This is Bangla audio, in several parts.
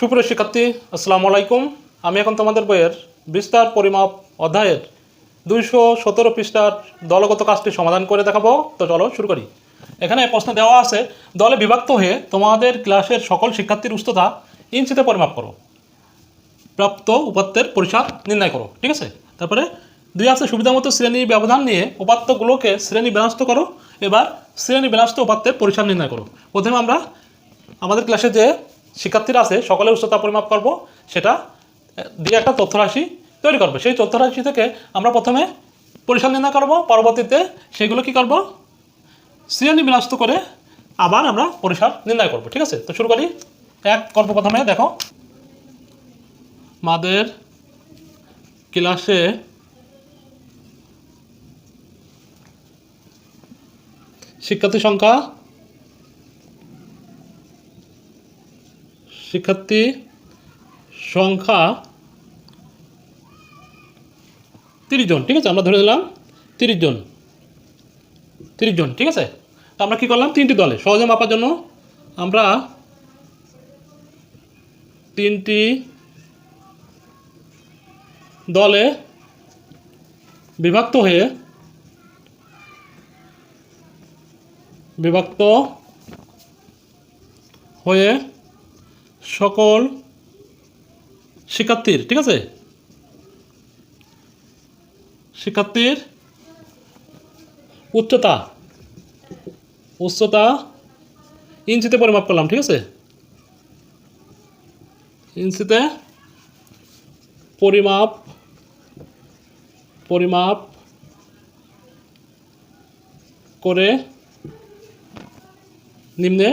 সুপ্রিয় শিক্ষার্থী, আসসালামু আলাইকুম। আমি এখন তোমাদের বইয়ের বিস্তার পরিমাপ অধ্যায়ের দুইশো সতেরো পৃষ্ঠার দলগত কাজটি সমাধান করে দেখাবো। তো চলো শুরু করি। এখানে প্রশ্ন দেওয়া আছে, দলে বিভক্ত হয়ে তোমাদের ক্লাসের সকল শিক্ষার্থীর উচ্চতা ইঞ্চিতে পরিমাপ করো। প্রাপ্ত উপাত্তের পরিসর নির্ণয় করো, ঠিক আছে? তারপরে দুই আছে, সুবিধামতো শ্রেণি ব্যবধান নিয়ে উপাত্তগুলোকে শ্রেণি বিন্যস্ত করো। এবার শ্রেণি বিন্যস্ত উপাত্তের পরিসর নির্ণয় করো। প্রথমে আমরা আমাদের ক্লাসে যে শিক্ষার্থীরা আছে, সকলের উচ্চতা পরিমাপ করব, সেটা দিয়ে একটা তথ্য রাশি তৈরি করবে। সেই তথ্য রাশি থেকে আমরা প্রথমে পরিসর নির্ণয় করব, পরবর্তীতে সেগুলো কি করব? শ্রেণি বিন্যস্ত করে আবার আমরা পরিসর নির্ণয় করব, ঠিক আছে? তো শুরু করি। এক, করব প্রথমে, দেখো। মাদের ক্লাসে শিক্ষার্থী সংখ্যা শিক্ষার্থী সংখ্যা তিরিশ জন, ঠিক আছে? আমরা ধরে দিলাম তিরিশ জন। তিরিশ জন, ঠিক আছে? তো আমরা কী করলাম? তিনটি দলে। সহজে মাপার জন্য আমরা তিনটি দলে বিভক্ত হয়ে বিভক্ত হয়ে সকল শিক্ষার্থীর, ঠিক আছে? শিক্ষার্থীর উচ্চতা উচ্চতা ইঞ্চিতে পরিমাপ করলাম, ঠিক আছে? ইঞ্চিতে পরিমাপ পরিমাপ করে নিম্নে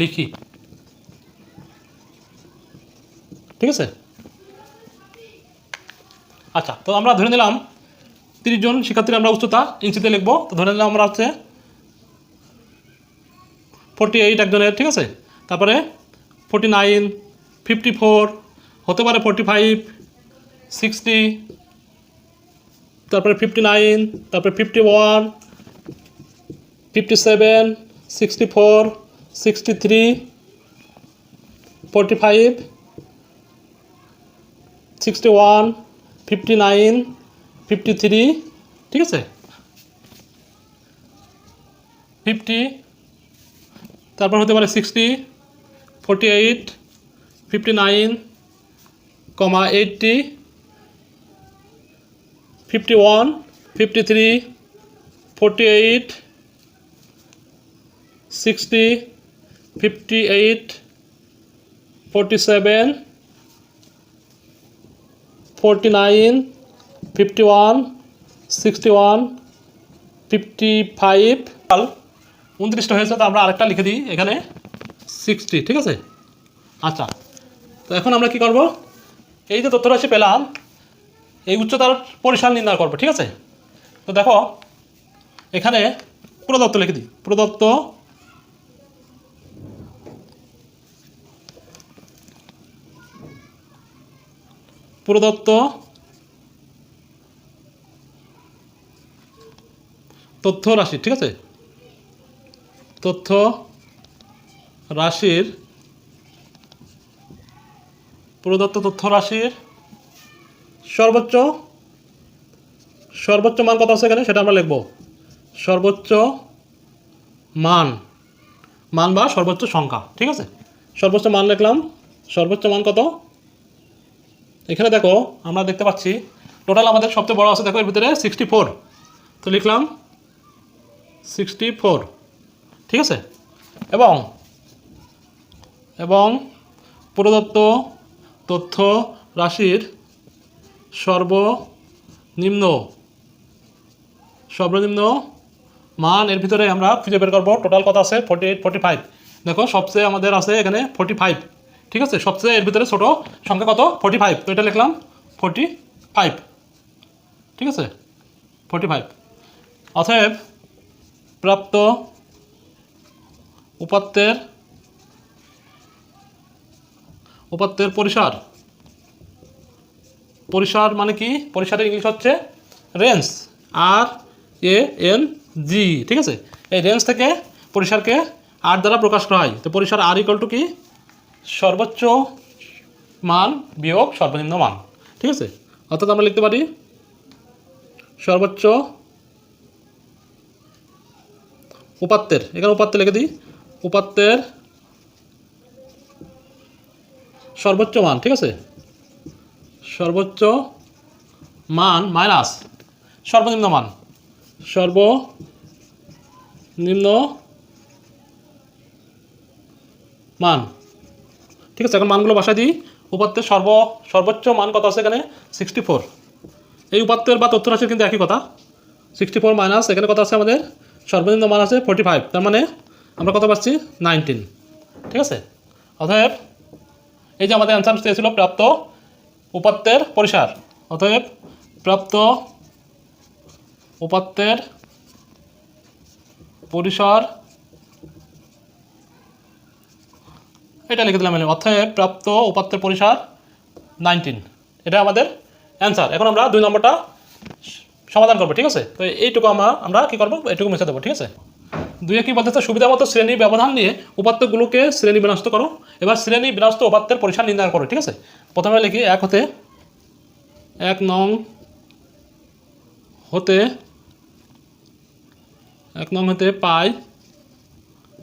লিখি। ঠিক আছে? আচ্ছা তো আমরা ধরে নিলাম তিরিশ জন শিক্ষার্থীর আমরা উচ্চতা ইঞ্চিতে লিখব। তো ধরে নিলাম আমরা হচ্ছে ফোরটি এইট একজনের, ঠিক আছে? তারপরে ফোরটি নাইন ফিফটি ফোর হতে পারে ফোরটি ফাইভ সিক্সটি তারপরে ফিফটি নাইন তারপরে fifty one fifty seven sixty four sixty three forty five sixty one fifty nine fifty three ঠিক আছে? ফিফটি তারপর হতে পারে sixty forty eight fifty nine comma eighty fifty one fifty three forty eight sixty fifty eight forty seven forty nine fifty one sixty one fifty five উনত্রিশটা হয়েছে, তো আমরা আরেকটা লিখে দিই এখানে। সিক্সটি ঠিক আছে? আচ্ছা। তো এখন আমরা কি করব? এই যে তথ্যরাশি পেলাম, এই উচ্চতার পরিসর নির্ণয় করব, ঠিক আছে? তো দেখো, এখানে প্রদত্ত লিখে দিই। প্রদত্ত প্রদত্ত। তথ্য রাশি, ঠিক আছে? তথ্য রাশির, প্রদত্ত তথ্য রাশির সর্বোচ্চ সর্বোচ্চ মান কত আছে এখানে? সেটা আমরা লিখব। সর্বোচ্চ মান। মান বা সর্বোচ্চ সংখ্যা, ঠিক আছে? সর্বোচ্চ মান লিখলাম। সর্বোচ্চ মান কত? এখানে দেখো, আমরা দেখতে পাচ্ছি টোটাল আমাদের সবচেয়ে বড় আছে দেখো, এর ভিতরে সিক্সটি ফোর তো লিখলাম সিক্সটি ফোর ঠিক আছে? এবং এবং প্রদত্ত তথ্য রাশির সর্বনিম্ন সর্বনিম্ন মান, এর ভিতরে আমরা খুঁজে বের করব। টোটাল কত আছে? ফোর্টি এইট ফোর্টি ফাইভ দেখো, সবচেয়ে আমাদের আছে এখানে ফোর্টি ফাইভ ঠিক আছে? সবচেয়ে এর ভিতরে ছোটো সংখ্যা কত? ফোর্টি ফাইভ তো এটা লিখলাম ফোর্টি ফাইভ ঠিক আছে? ফোর্টি ফাইভ অতএব প্রাপ্ত উপাত্তের উপাত্তের পরিসর। পরিসর মানে কি? পরিসরের ইংলিশ হচ্ছে range R A N G ঠিক আছে? এই রেঞ্জ থেকে পরিসরকে আর দ্বারা প্রকাশ করা হয়। তো পরিসর আর ইকুয়াল টু কি? সর্বোচ্চ মান বিয়োগ সর্বনিম্ন মান। ঠিক আছে? অর্থাৎ আমরা লিখতে পারি সর্বোচ্চ উপাত্তের, এখানে উপাত্তে লিখে দিই, উপাত্তের সর্বোচ্চ মান, ঠিক আছে? সর্বোচ্চ মান মাইনাস সর্বনিম্ন মান। সর্বনিম্ন মান। ঠিক আছে, এখন মানগুলো বাসায় দিই। উপাত্তের সর্ব, সর্বোচ্চ মান কত আছে এখানে? সিক্সটি ফোর এই উপাত্তের বা তথ্য রাশির কিন্তু একই কথা। সিক্সটি ফোর মাইনাস এখানে কত আছে আমাদের? সর্বনিম্ন মান আছে ফোর্টি ফাইভ তার মানে আমরা কত পাচ্ছি? নাইনটিন ঠিক আছে? অতএব, এই যে আমাদের অ্যান্সার চেয়েছিল প্রাপ্ত উপাত্তের পরিসার। অতএব, প্রাপ্ত উপাত্তের পরিসর এটা লিখে দিলাম আমি। অতএব প্রাপ্ত উপাত্তের পরিসর নাইনটিন এটা আমাদের অ্যান্সার এখন আমরা দুই নম্বরটা সমাধান করব, ঠিক আছে? তো এইটুকু আমরা আমরা কী করব? এইটুকু মুছে দেবো, ঠিক আছে? দুই একই পদ্ধতি সুবিধা মতো শ্রেণি ব্যবধান নিয়ে উপাত্তগুলোকে শ্রেণি বিনষ্ট করো। এবার শ্রেণি বিনষ্ট উপাত্তের পরিসর নির্ণয় করো, ঠিক আছে? প্রথমে লিখি এক হতে এক নং হতে এক নং হতে পাই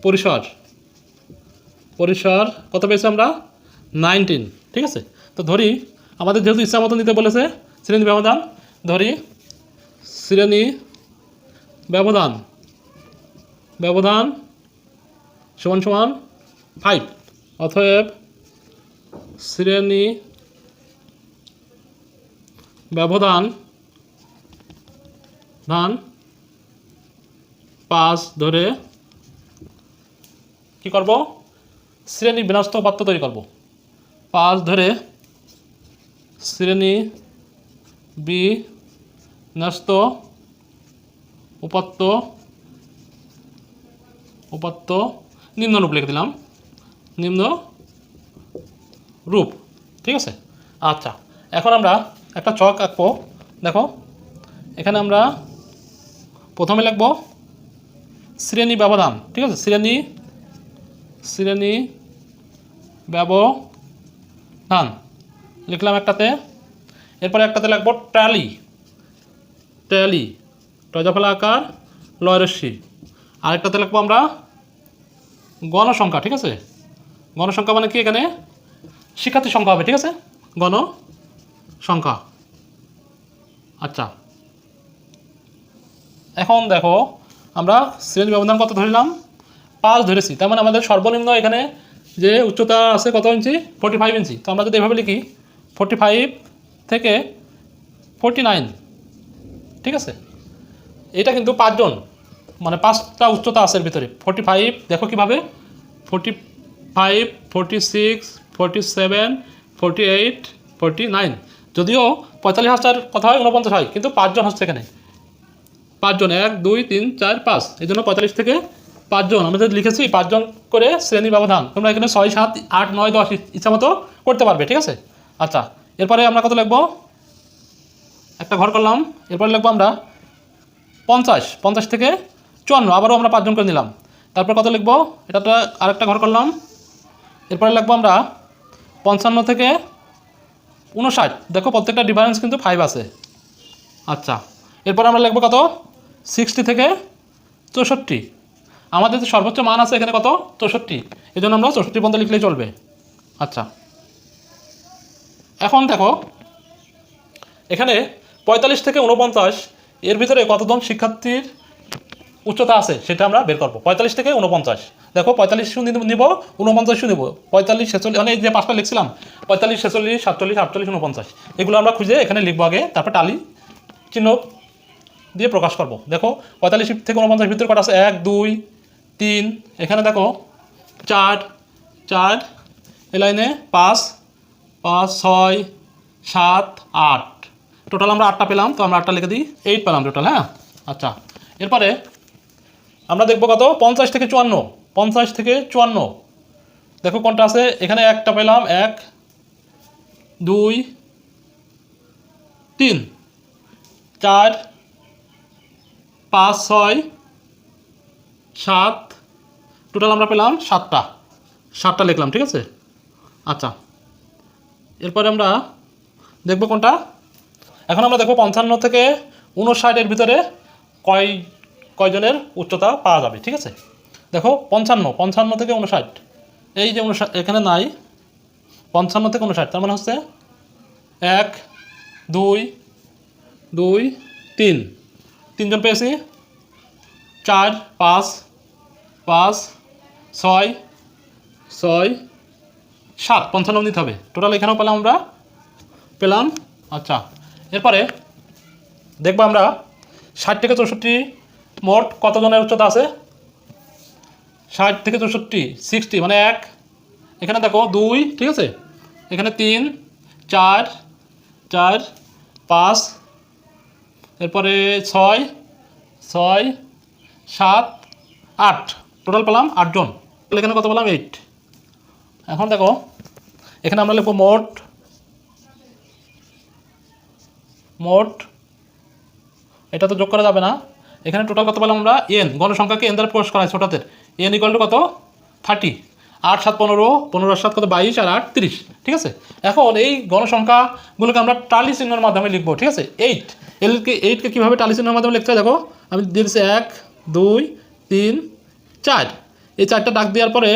পরিসর। পরিসর কত পেয়েছি আমরা? নাইনটিন ঠিক আছে? তো ধরি, আমাদের যেহেতু ইচ্ছা মতো নিতে বলেছে, শ্রেণি ব্যবধান, ধরি, শ্রেণি ব্যবধান ব্যবধান সমান সমান ফাইভ অতএব শ্রেণি ব্যবধান ধান পাঁচ ধরে কি করব? শ্রেণি বিনষ্ট উপাত্ত তৈরি করব। পাঁচ ধরে শ্রেণি বি ন্যস্ত উপাত্ত উপাত্ত নিম্ন রূপ লিখে দিলাম। নিম্ন রূপ, ঠিক আছে? আচ্ছা এখন আমরা একটা চক আঁকবো। দেখো, এখানে আমরা প্রথমে লিখব শ্রেণি ব্যবধান, ঠিক আছে? শ্রেণি শ্রেণি ব্যবধান লিখলাম একটাতে। এরপরে একটাতে লিখব ট্যালি। ট্যালি টজফলা আকার লয়রস্যি আরেকটাতে লিখব আমরা গণসংখ্যা, ঠিক আছে? গণসংখ্যা মানে কি এখানে? শিক্ষার্থী সংখ্যা হবে, ঠিক আছে? গণ সংখ্যা আচ্ছা। এখন দেখো, আমরা শ্রেণি ব্যবধান কত ধরলাম পাঁচ ধরেছি, তার মানে আমাদের সর্বনিম্ন এখানে যে উচ্চতা আছে কত ইঞ্চি? Forty five inch. তো আমরা যদি এভাবে লিখি ফোর্টি ফাইভ থেকে ফোর্টি নাইন ঠিক আছে? এটা কিন্তু পাঁচজন মানে পাঁচটা উচ্চতা আছে এর ভিতরে। ফোর্টি ফাইভ দেখো কীভাবে? Forty five forty six forty seven forty eight forty nine যদিও পঁয়তাল্লিশ হাজার কথা হয় উনপঞ্চাশ হয়, কিন্তু পাঁচজন হচ্ছে এখানে। পাঁচজন, এক, দুই, তিন, চার, পাঁচ। এই জন্য পঁয়তাল্লিশ থেকে পাঁচজন, আমরা যদি লিখেছি পাঁচজন করে শ্রেণি ব্যবধান, তোমরা এখানে ছয়, সাত, আট, নয়, দশ ইচ্ছা মতো করতে পারবে, ঠিক আছে? আচ্ছা এরপরে আমরা কত লিখব? একটা ঘর করলাম, এরপরে লিখব আমরা পঞ্চাশ পঞ্চাশ থেকে চুয়ান্ন, আবারও আমরা পাঁচজন করে নিলাম। তারপর কত লিখব? এটা আরেকটা ঘর করলাম, এরপরে লিখব আমরা পঞ্চান্ন থেকে উনষাট দেখো, প্রত্যেকটা ডিফারেন্স কিন্তু ফাইভ আছে। আচ্ছা এরপর আমরা লিখব কত? সিক্সটি থেকে চৌষট্টি। আমাদের যে সর্বোচ্চ মান আছে এখানে কত? চৌষট্টি। এই জন্য আমরা চৌষট্টি পর্যন্ত লিখলেই চলবে। আচ্ছা। এখন দেখো, এখানে পঁয়তাল্লিশ থেকে উনপঞ্চাশ এর ভিতরে কতজন শিক্ষার্থীর উচ্চতা আছে সেটা আমরা বের করব। পঁয়তাল্লিশ থেকে উনপঞ্চাশ দেখো পঁয়তাল্লিশও নিব উনপঞ্চাশও নিব। পঁয়তাল্লিশ ছেচল্লিশ মানে যে পাঁচটা লিখছিলাম, পঁয়তাল্লিশ ছেচল্লিশ, সাতচল্লিশ, আটচল্লিশ উনপঞ্চাশ এগুলো আমরা খুঁজে এখানে লিখব আগে, তারপর টালি, চিহ্ন দিয়ে প্রকাশ করব। দেখো, পঁয়তাল্লিশ থেকে উনপঞ্চাশ ভিতরে কটা আছে? এক, দুই তিন, এখানে দেখো চার চার এ লাইনে পাঁচ পাঁচ, ছয়, সাত, আট। টোটাল আমরা আটটা পেলাম, তো আমরা আটটা লিখে দিই। এইট পেলাম টোটাল হ্যাঁ? আচ্ছা। এরপরে আমরা দেখব কত? পঞ্চাশ থেকে চুয়ান্ন। পঞ্চাশ থেকে চুয়ান্ন। দেখো কোনটা আছে? এখানে একটা পেলাম, এক, দুই, তিন। চার, পাঁচ, ছয়, সাত টোটাল আমরা পেলাম সাতটা। সাতটা লিখলাম, ঠিক আছে? আচ্ছা। এরপরে আমরা দেখব কোনটা? এখন আমরা দেখব পঞ্চান্ন থেকে উনষাটের ভিতরে কয়, কয়জনের উচ্চতা পাওয়া যাবে, ঠিক আছে? দেখো, পঞ্চান্ন পঞ্চান্ন থেকে উনষাট এই যে উনষাট এখানে নাই। পঞ্চান্ন থেকে উনষাট তার মানে হচ্ছে এক, দুই দুই, তিন। তিনজন পেয়েছি? চার, পাঁচ পাঁচ ছয় ছয়, সাত, পঞ্চান্ন নিতে হবে। টোটাল এখানেও পেলাম আমরা? পেলাম? আচ্ছা। এরপরে দেখব আমরা ষাট থেকে চৌষট্টি মোট কতজনের উচ্চতা আছে? ষাট থেকে চৌষট্টি সিক্সটি মানে এক। এখানে দেখো দুই, ঠিক আছে? এখানে তিন, চার চার, পাঁচ, এরপরে ছয় ছয়, সাত, আট। টোটাল পেলাম আটজন। এখানে কত পেলাম? এইট এখন দেখো, এখানে আমরা লিখব মোট মোট, এটা তো যোগ করা যাবে না। এখানে টোটাল কত পেলাম আমরা? এন গণসংখ্যাকে এন দ্বারা প্রকাশ করা হয় ছোটাতে এন ইকুয়াল টু কত? থার্টি আট, সাত, পনেরো পনেরো সাত, কত? বাইশ, আর আট, তিরিশ। ঠিক আছে? এখন এই গণসংখ্যাগুলোকে আমরা টালি চিহ্নের মাধ্যমে লিখব, ঠিক আছে? এইট এলকে এইটকে কীভাবে টালি চিহ্নের মাধ্যমে লিখতে হয় দেখো? আমি দিয়ে দিচ্ছি এক, দুই, তিন, চার। এই চারটা ডাক দেওয়ার পরে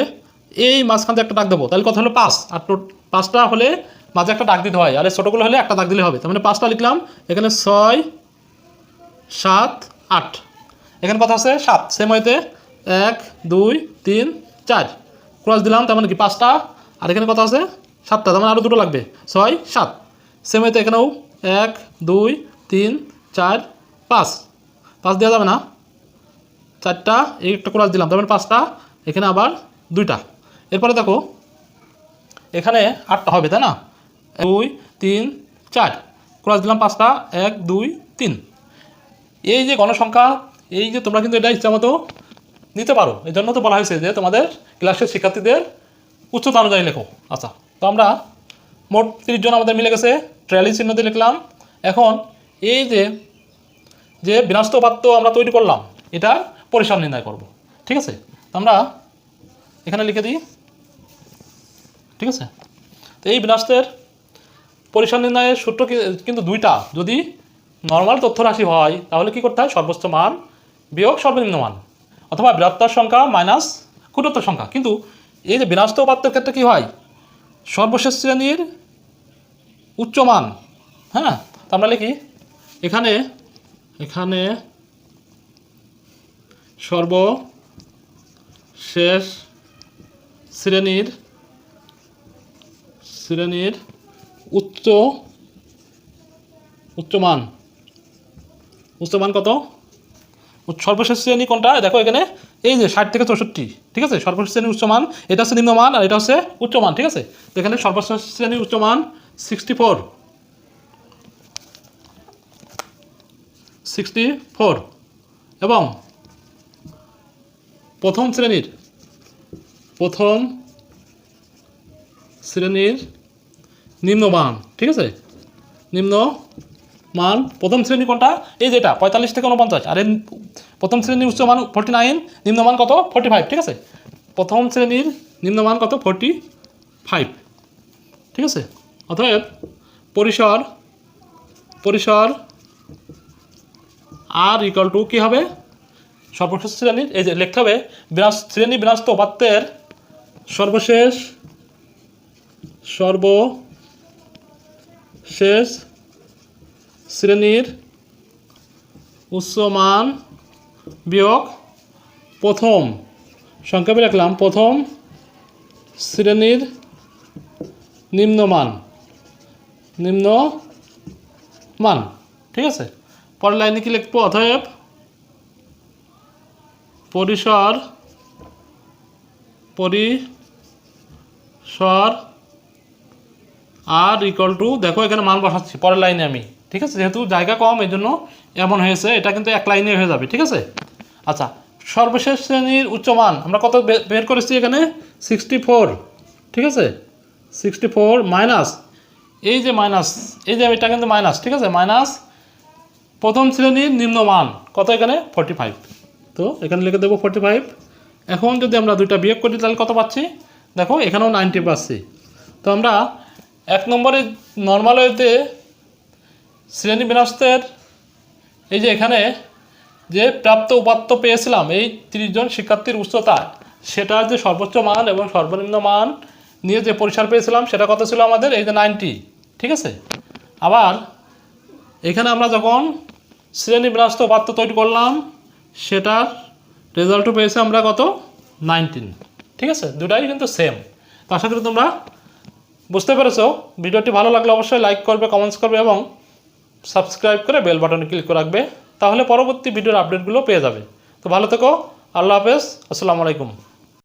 এই মাঝখানে একটা ডাক দেবো। তাহলে কথা হলো পাঁচ। আর পাঁচটা হলে মাঝে একটা ডাক দিতে হয়। আর ছোটোগুলো হলে একটা ডাক দিলে হবে। তার মানে পাঁচটা লিখলাম। এখানে ছয়, সাত, আট। এখানে কথা আছে সাত। সেম হইতে এক, দুই, তিন, চার। ক্রস দিলাম, তার মানে কি পাঁচটা? আর এখানে কথা আছে সাতটা। তার মানে আরও দুটো লাগবে। ছয়, সাত। সেম হইতে এখানেও এক, দুই, তিন, চার, পাঁচ। পাঁচ দেওয়া যাবে না। চারটা একটা ক্রস দিলাম। তার মানে পাঁচটা। এখানে আবার দুইটা। এরপরে দেখো, এখানে আটটা হবে, তাই না? দুই, তিন, চার। ক্রস দিলাম পাঁচটা, এক, দুই, তিন। এই যে গণসংখ্যা, এই যে তোমরা কিন্তু এটা ইচ্ছা মতো নিতে পারো। এই জন্য তো বলা হয়েছে যে তোমাদের ক্লাসের শিক্ষার্থীদের উচ্চতা অনুযায়ী লেখো। আচ্ছা তো আমরা মোট তিরিশ জন আমাদের মিলে গেছে, ট্রায়ালি চিহ্ন দিয়ে লিখলাম। এখন এই যে যে বিনাস্ত আমরা তৈরি করলাম এটা পরিসর নির্ণয় করব। ঠিক আছে? আমরা এখানে লিখে দিই, ঠিক আছে? তো এই বিনাস্তের পরিসর নির্ণয়ের সূত্র কিন্তু দুইটা। যদি নর্মাল তথ্য রাশি হয়, তাহলে কি করতে হয়? সর্বোচ্চ মান বিয়োগ সর্বনিম্ন মান, অথবা বৃহত্তর সংখ্যা মাইনাস ক্ষুদ্রতর সংখ্যা। কিন্তু এই যে বিনাস্ত উপাত্তের ক্ষেত্রে কি হয়? সর্বশেষ শ্রেণির উচ্চ মান হ্যাঁ? তো আমরা লিখি, এখানে এখানে সর্বশেষ শ্রেণির শ্রেণির উচ্চ, উচ্চমান। উচ্চমান কত? সর্বশেষ শ্রেণি কোনটা? দেখো এখানে, এই যে ষাট থেকে চৌষট্টি, ঠিক আছে? সর্বশেষ শ্রেণির উচ্চমান, এটা হচ্ছে নিম্নমান আর এটা হচ্ছে উচ্চমান, ঠিক আছে? এখানে সর্বশেষ শ্রেণির উচ্চমান সিক্সটি ফোর সিক্সটি ফোর এবং প্রথম শ্রেণির। প্রথম শ্রেণির নিম্নমান, ঠিক আছে? নিম্ন মান প্রথম শ্রেণি কোনটা? এই যেটা, পঁয়তাল্লিশ থেকে উনপঞ্চাশ আর প্রথম শ্রেণির উচ্চমান ফোর্টি নাইন নিম্নমান কত? ফোর্টি ফাইভ ঠিক আছে? প্রথম শ্রেণির নিম্নমান কত? ফোর্টি ফাইভ ঠিক আছে? অতএব পরিসর পরিসর আর ইকাল টু কী হবে? সর্বশেষ শ্রেণির এই যে লিখতে হবে, বিনাশ শ্রেণি বিনাস্ত উপাত্তের সর্বশেষ সর্বশেষ শ্রেণির উচ্চমান বিয়োগ প্রথম। সংক্ষেপে লিখলাম, প্রথম শ্রেণির নিম্নমান নিম্ন মান। ঠিক আছে? পরের লাইনে কি লিখব? অতএব পরিসর পরিসর আর ইকুয়াল টু দেখো এখানে মান বসাচ্ছি, পরের লাইনে আমি, ঠিক আছে? যেহেতু জায়গা কম এই জন্য এমন হয়েছে, এটা কিন্তু এক লাইনে হয়ে যাবে, ঠিক আছে? আচ্ছা সর্বশেষ শ্রেণির উচ্চমান আমরা কত বের করেছি এখানে? সিক্সটি ফোর ঠিক আছে? সিক্সটি ফোর মাইনাস এই যে মাইনাস এই যে এটা কিন্তু মাইনাস ঠিক আছে? মাইনাস প্রথম শ্রেণির নিম্নমান, কত এখানে? ফর্টি ফাইভ তো এখানে লিখে দেবো ফর্টি ফাইভ এখন যদি আমরা দুইটা বিয়োগ করি, তাহলে কত পাচ্ছি? দেখো, এখানেও নাইনটি পাচ্ছি। তো আমরা এক নম্বরে নর্মাল ওয়েতে শ্রেণি বিন্যাসের এই যে এখানে যে প্রাপ্ত উপাত্ত পেয়েছিলাম, এই জন শিক্ষার্থীর উচ্চতা সেটার যে সর্বোচ্চ মান এবং সর্বনিম্ন মান নিয়ে যে পরিসর পেয়েছিলাম, সেটা কত ছিল আমাদের? এই যে নাইনটি ঠিক আছে? আবার এখানে আমরা যখন শ্রেণি বিন্যাস্ত উপাত্ত তৈরি করলাম সেটার রেজাল্টও পেয়েছে আমরা কত? নাইনটিন ঠিক আছে? দুটাই কিন্তু সেম তো আশা করি তোমরা বুঝতে পেরেছ। ভিডিওটি ভালো লাগলে অবশ্যই লাইক করবে কমেন্টস করবে এবং সাবস্ক্রাইব করে বেল বাটনে ক্লিক করে রাখবে। তাহলে পরবর্তী ভিডিওর আপডেটগুলো পেয়ে যাবে। তো ভালো থেকো। আল্লাহ হাফেজ। আসসালামু আলাইকুম।